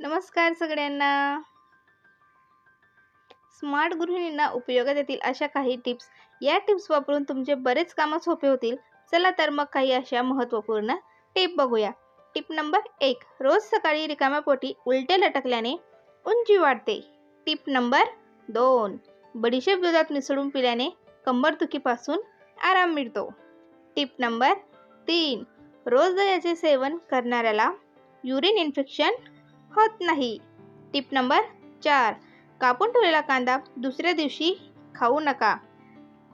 नमस्कार सगळ्यांना. स्मार्ट गृहिणींना उपयोगात येतील अशा काही टिप्स या टिप्स वापरून तुमचे बरेच कामं सोपे होतील. चला तर मग काही अशा महत्त्वपूर्ण टिप बघूया. टिप नंबर एक रोज सकाळी रिकाम्या पोटी उलटे लटकल्याने उंची वाढते. टिप नंबर दोन बडीशेप दुधात मिसळून पिल्याने कंबरदुखीपासून आराम मिळतो. टिप नंबर तीन रोज दह्याचे सेवन करणाऱ्याला युरिन इन्फेक्शन होत नाही. टिप नंबर चार. कापून ठेवलेला कांदा दुसऱ्या दिवशी खाऊ नका.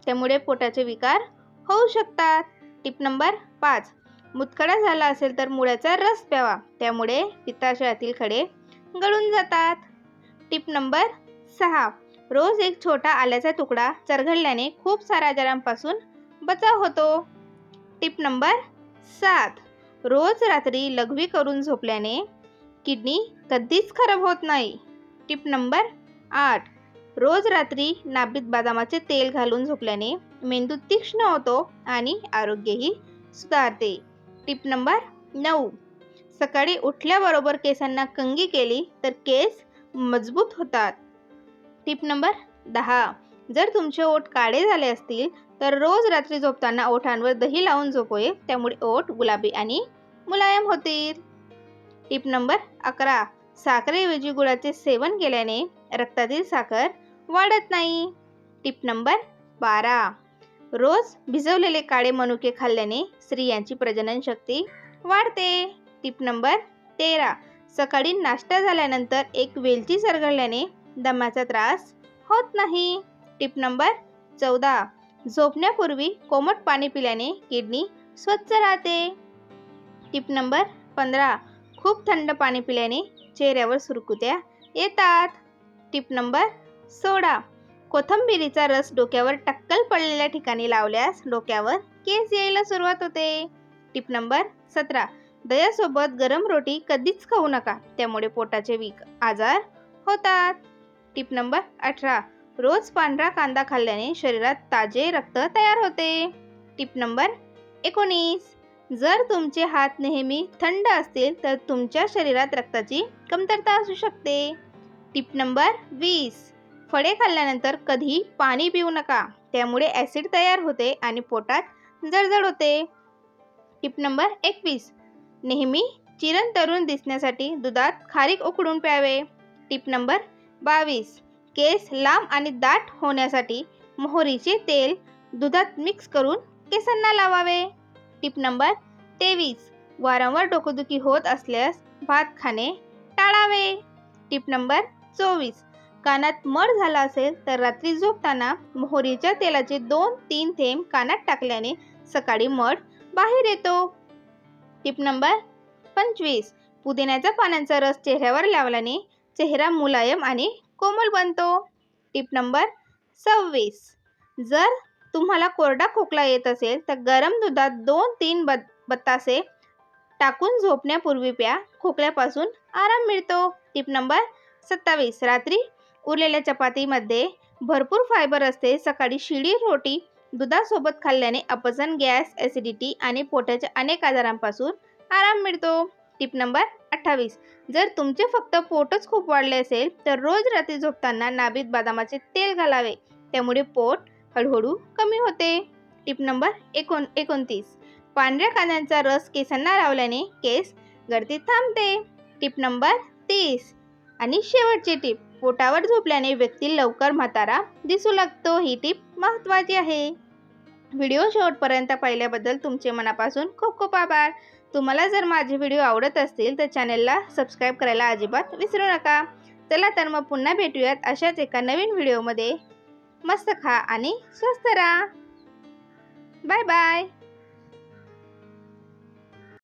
त्यामुळे पोटाचे विकार होऊ शकतात. टिप नंबर पाच. मुतखडा झाला असेल तर मुळ्याचा रस प्यावा. त्यामुळे पित्ताशयातील खडे गळून जातात. टिप नंबर सहा. रोज एक छोटा आल्याचा तुकडा चरघडल्याने खूप साऱ्या आजारांपासून बचाव होतो. टिप नंबर सात. रोज रात्री लघवी करून झोपल्याने किडनी कधीच खराब होत नाही. टिप नंबर आठ. रोज रात्री नाबीत बदामाचे तेल घालून झोपल्याने मेंदू तीक्ष्ण होतो आणि आरोग्यही सुधारते. टिप नंबर नऊ. सकाळी उठल्याबरोबर केसांना कंगी केली तर केस मजबूत होतात. टिप नंबर दहा. जर तुमचे ओठ काळे झाले असतील तर रोज रात्री झोपताना ओठांवर दही लावून झोपवे त्यामुळे ओठ गुलाबी आणि मुलायम होतील. टिप नंबर अकरा. साखरेऐवजी गुळाचे सेवन केल्याने रक्तातील साखर वाढत नाही. टिप नंबर बारा. रोज भिजवलेले काळे मनुके खाल्ल्याने स्त्रियांची प्रजनन शक्ती वाढते. टिप नंबर तेरा. सकाळी नाश्ता झाल्यानंतर एक वेलची सरगळल्याने दम्याचा त्रास होत नाही. टिप नंबर चौदा. झोपण्यापूर्वी कोमट पाणी पिल्याने किडनी स्वच्छ राहते. टिप नंबर पंधरा. खूप थंड पाणी पिल्याने चेहऱ्यावर सुरकुत्या येतात. टिप नंबर सोळा कोथंबिरीचा रस डोक्यावर टक्कल पडलेल्या ठिकाणी लावल्यास डोक्यावर केस यायला सुरुवात होते. टिप नंबर सतरा. दह्यासोबत गरम रोटी कधीच खाऊ नका त्यामुळे पोटाचे वीक आजार होतात. टिप नंबर अठरा. रोज पांढरा कांदा खाल्ल्याने शरीरात ताजे रक्त तयार होते. टिप नंबर एकोणीस. जर तुमचे हात नेहमी थंड असतील तर तुमच्या शरीरात रक्ताची कमतरता असू शकते. टिप नंबर वीस. फळे खाल्ल्यानंतर कधी पाणी पिऊ नका. त्यामुळे ॲसिड तयार होते आणि पोटात जळजळ होते. टिप नंबर एकवीस. नेहमी चिरण तरुण दिसण्यासाठी दुधात खारीक उकडून प्यावे. टिप नंबर बावीस. केस लांब आणि दाट होण्यासाठी मोहरीचे तेल दुधात मिक्स करून केसांना लावावे. टिप नंबर तेवीस. वारंवार डोकेदुखी होत असल्यास भात खाणे टाळावे. टिप नंबर चोवीस. कानात मळ झाला असेल तर रात्री झोपताना मोहरीच्या तेलाचे दोन तीन थेंब कानात टाकल्याने सकाळी मध बाहेर येतो. टिप नंबर पंचवीस. पुदिन्याच्या पानांचा रस चेहऱ्यावर लावल्याने चेहरा मुलायम आणि कोमल बनतो. टिप नंबर सव्वीस. जर तुम्हाला कोरडा खोकला येत असेल तर गरम दुधात दोन तीन बत बत्तासे टाकून झोपण्यापूर्वी प्या. खोकल्यापासून आराम मिळतो. टिप नंबर सत्तावीस. रात्री उरलेल्या चपातीमध्ये भरपूर फायबर असते. सकाळी शिडी रोटी दुधासोबत खाल्ल्याने अपचन गॅस ॲसिडिटी आणि पोटाच्या अनेक आजारांपासून आराम मिळतो. टिप नंबर अठ्ठावीस. जर तुमचे फक्त पोटच खूप वाढले असेल तर रोज रात्री झोपताना नाभीत बदामाचे तेल घालावे. त्यामुळे पोट हळूहळू कमी होते. टिप नंबर एकोण एकोणतीस. पांढऱ्या कांद्यांचा रस केसांना लावल्याने केस गर्दी थांबते. टिप नंबर तीस. आणि शेवटची टिप पोटावर झोपल्याने व्यक्ती लवकर म्हातारा दिसू लागतो. ही टिप महत्त्वाची आहे. व्हिडिओ शेवटपर्यंत पाहिल्याबद्दल तुमचे मनापासून खूप खूप आभार. तुम्हाला जर माझे व्हिडिओ आवडत असतील तर चॅनलला सबस्क्राईब करायला अजिबात विसरू नका. चला तर मग पुन्हा भेटूयात अशाच एका नवीन व्हिडिओमध्ये. मस्त खा आणि स्वस्त राहा. Bye bye.